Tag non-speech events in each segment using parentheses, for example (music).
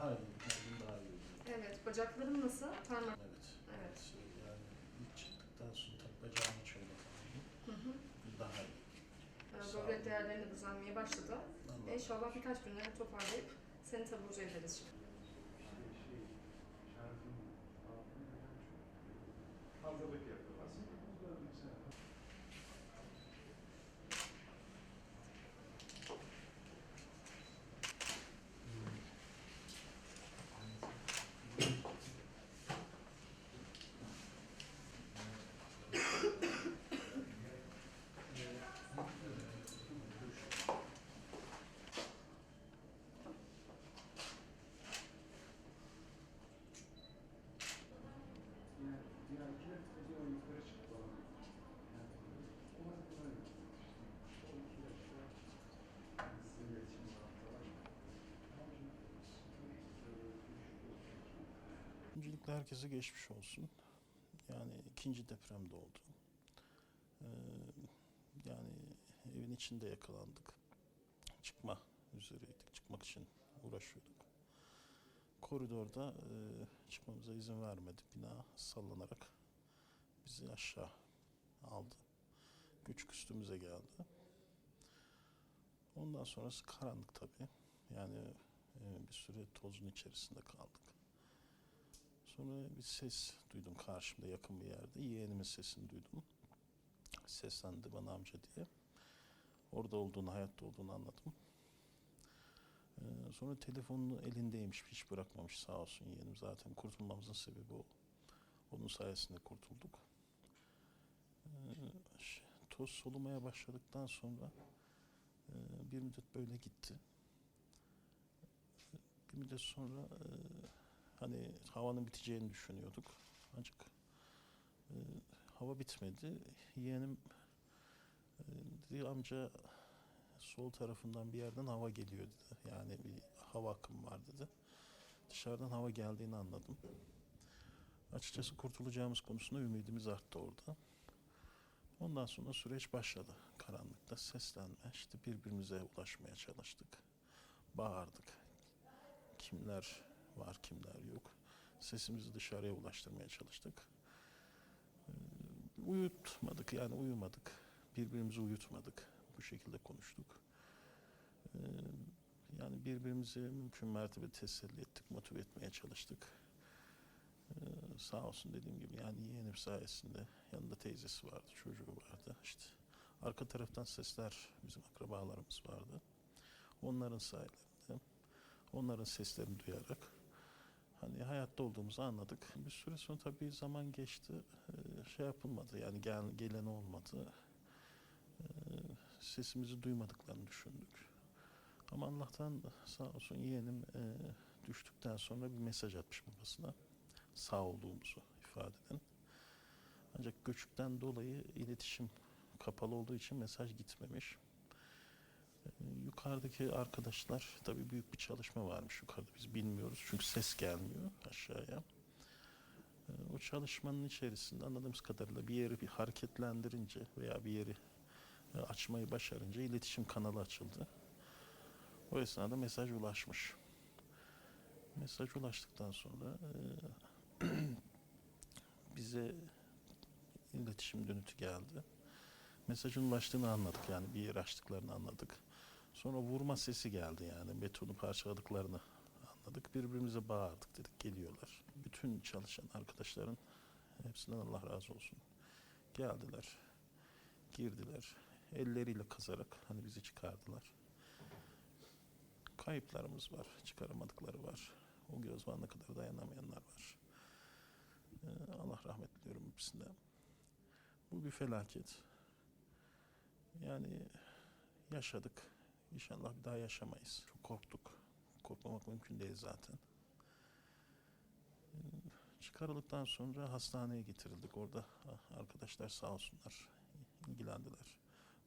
Daha iyi, kendim daha iyi oluyor. Evet, bacaklarım nasıl? Parmak. Evet. Evet. Şey, yani ilk çıktıktan sonra tabii bacağımı şöyle falan. Hı hı. Daha iyi. Ee, Böbrek değerlerini de düzenlemeye başladı. Allah İnşallah birkaç günlere toparlayıp seni taburcu ederiz. Hazırlık yapıyorlar. Diğer, diğer iki de bir ön yukarı çıktı falan. Yani, o da kolay bir şey. İşte o iki yaşta sizin iletişim sağlıklar. Öncelikle herkese geçmiş olsun. Yani ikinci depremde oldu. Ee, yani evin içinde yakalandık. Çıkma üzereydik. Çıkmak için uğraşıyorduk. Koridorda e, çıkmamıza izin vermedi. Bina sallanarak bizi aşağı aldı. Güç üstümüze geldi. Ondan sonrası karanlık tabii. Yani e, bir süre tozun içerisinde kaldık. Sonra bir ses duydum karşımda yakın bir yerde. Yeğenimin sesini duydum. Seslendi bana amca diye. Orada olduğunu, hayatta olduğunu anladım. Ee, sonra telefonunu elindeymiş, hiç bırakmamış sağ olsun yeğenim. Zaten kurtulmamızın sebebi o. Onun sayesinde kurtulduk. Ee, ş- toz solumaya başladıktan sonra e, bir müddet böyle gitti. Bir müddet sonra e, hani havanın biteceğini düşünüyorduk. Ancak e, hava bitmedi. Yeğenim e, dedi amca sol tarafından bir yerden hava geliyor dedi. Yani bir hava akımı var dedi. Dışarıdan hava geldiğini anladım. Açıkçası kurtulacağımız konusunda ümidimiz arttı orada. Ondan sonra süreç başladı. Karanlıkta seslenme, işte birbirimize ulaşmaya çalıştık. Bağırdık. Kimler var, kimler yok. Sesimizi dışarıya ulaştırmaya çalıştık. Ee, Uyutmadık yani uyumadık. Birbirimizi uyutmadık. Bu şekilde konuştuk. Ee, Yani birbirimizi mümkün mertebe teselli ettik, motive etmeye çalıştık. Ee, Sağ olsun dediğim gibi yani yeğenim sayesinde yanında teyzesi vardı, çocuğu vardı. İşte arka taraftan sesler bizim akrabalarımız vardı. Onların sayelerinde, onların seslerini duyarak hayatta olduğumuzu anladık. Bir süre sonra tabii zaman geçti. Şey yapılmadı yani gel, gelen olmadı. Sesimizi duymadıklarını düşündük. Ama Allah'tan sağ olsun yeğenim düştükten sonra bir mesaj atmış babasına. Sağ olduğumuzu ifade eden. Ancak göçükten dolayı iletişim kapalı olduğu için mesaj gitmemiş. Yukarıdaki arkadaşlar tabii büyük bir çalışma varmış yukarıda biz bilmiyoruz çünkü ses gelmiyor aşağıya. Ee, O çalışmanın içerisinde anladığımız kadarıyla bir yeri bir hareketlendirince veya bir yeri e, açmayı başarınca iletişim kanalı açıldı. O esnada mesaj ulaşmış. Mesaj ulaştıktan sonra e, (clears throat) bize iletişim dönütü geldi. Mesajın ulaştığını anladık yani bir yer açtıklarını anladık. Sonra vurma sesi geldi yani betonu parçaladıklarını anladık. Birbirimize bağırdık dedik geliyorlar. Bütün çalışan arkadaşların hepsinden Allah razı olsun. Geldiler, girdiler. Elleriyle kazarak hani bizi çıkardılar. Kayıplarımız var, çıkaramadıkları var. O göz kadar dayanamayanlar var. Ee, Allah rahmet diliyorum hepsine. Bu bir felaket. Yani yaşadık. İnşallah bir daha yaşamayız. Çok korktuk. Korkmamak mümkün değil zaten. Ee, Çıkarıldıktan sonra hastaneye getirildik. Orada arkadaşlar sağ olsunlar ilgilendiler.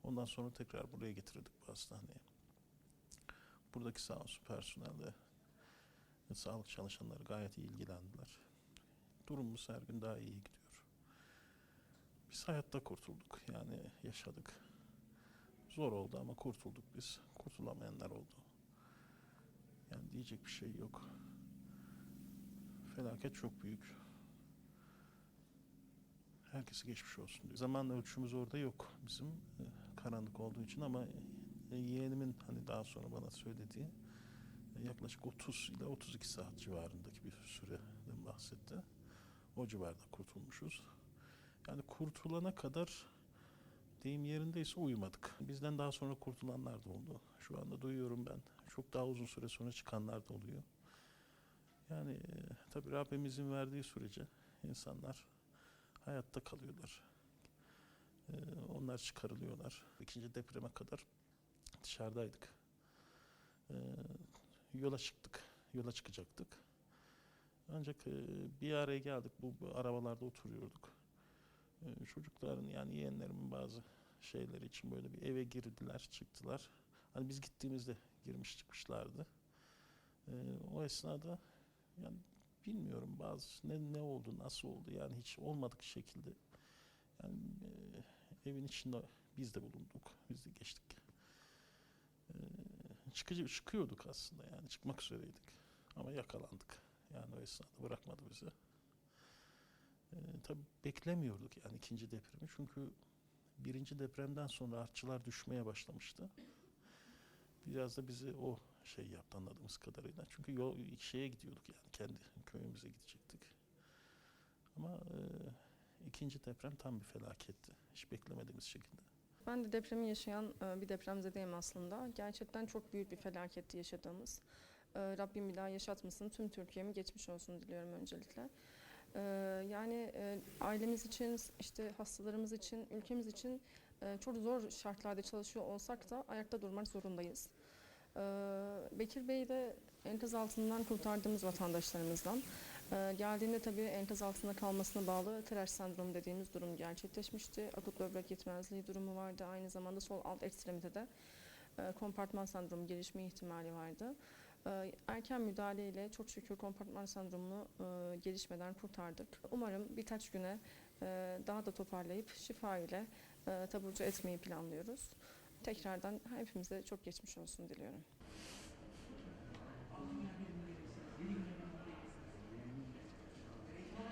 Ondan sonra tekrar buraya getirildik bu hastaneye. Buradaki sağ olsun personel de ve sağlık çalışanları gayet iyi ilgilendiler. Durumumuz her gün daha iyi gidiyor. Biz hayatta kurtulduk. Yani yaşadık. Zor oldu ama kurtulduk biz. Kurtulamayanlar oldu. Yani diyecek bir şey yok. felaket çok büyük. Herkese geçmiş olsun diyor. Zaman ölçümüz orada yok bizim e, karanlık olduğu için ama e, yeğenimin hani daha sonra bana söylediği e, yaklaşık 30 ile 32 saat civarındaki bir süreden bahsetti. O civarda kurtulmuşuz. Yani kurtulana kadar deyim yerindeyse uyumadık. Bizden daha sonra kurtulanlar da oldu. Şu anda duyuyorum ben. Çok daha uzun süre sonra çıkanlar da oluyor. Yani e, tabii Rabbimizin verdiği sürece insanlar hayatta kalıyorlar. E, onlar çıkarılıyorlar. İkinci depreme kadar dışarıdaydık. E, yola çıktık. Yola çıkacaktık. Ancak bir araya geldik. Bu arabalarda oturuyorduk. E, çocukların yani yeğenlerimin bazı şeyleri için böyle bir eve girdiler, çıktılar. Hani biz gittiğimizde girmiş çıkmışlardı. E, o esnada yani bilmiyorum bazı ne ne oldu, nasıl oldu yani hiç olmadık şekilde yani e, evin içinde biz de bulunduk, biz de geçtik. E, çıkıcı çıkıyorduk aslında yani çıkmak üzereydik ama yakalandık. Yani o esnada bırakmadı bizi. E, tabii beklemiyorduk yani ikinci depremi çünkü birinci depremden sonra artçılar düşmeye başlamıştı. Biraz da bizi o şey yaptı anladığımız kadarıyla. Çünkü yol şeye gidiyorduk yani kendi köyümüze gidecektik. Ama e, ikinci deprem tam bir felaketti. Hiç beklemediğimiz şekilde. Ben de depremi yaşayan e, bir depremzedeyim aslında. Gerçekten çok büyük bir felaketti yaşadığımız. E, Rabbim bir daha yaşatmasın. Tüm Türkiye'me geçmiş olsun diliyorum öncelikle. E, Yani e, ailemiz için, işte hastalarımız için, ülkemiz için e, çok zor şartlarda çalışıyor olsak da ayakta durmak zorundayız. E, Bekir Bey de enkaz altından kurtardığımız vatandaşlarımızdan. E, Geldiğinde tabii enkaz altında kalmasına bağlı telaş sendromu dediğimiz durum gerçekleşmişti. Akut böbrek yetmezliği durumu vardı. Aynı zamanda sol alt ekstremitede e, kompartman sendromu gelişme ihtimali vardı. E, Erken müdahaleyle çok şükür kompartman sendromunu e, gelişmeden kurtardık. Umarım birkaç güne e, daha da toparlayıp şifa ile e, taburcu etmeyi planlıyoruz. Tekrardan hepimize çok geçmiş olsun diliyorum.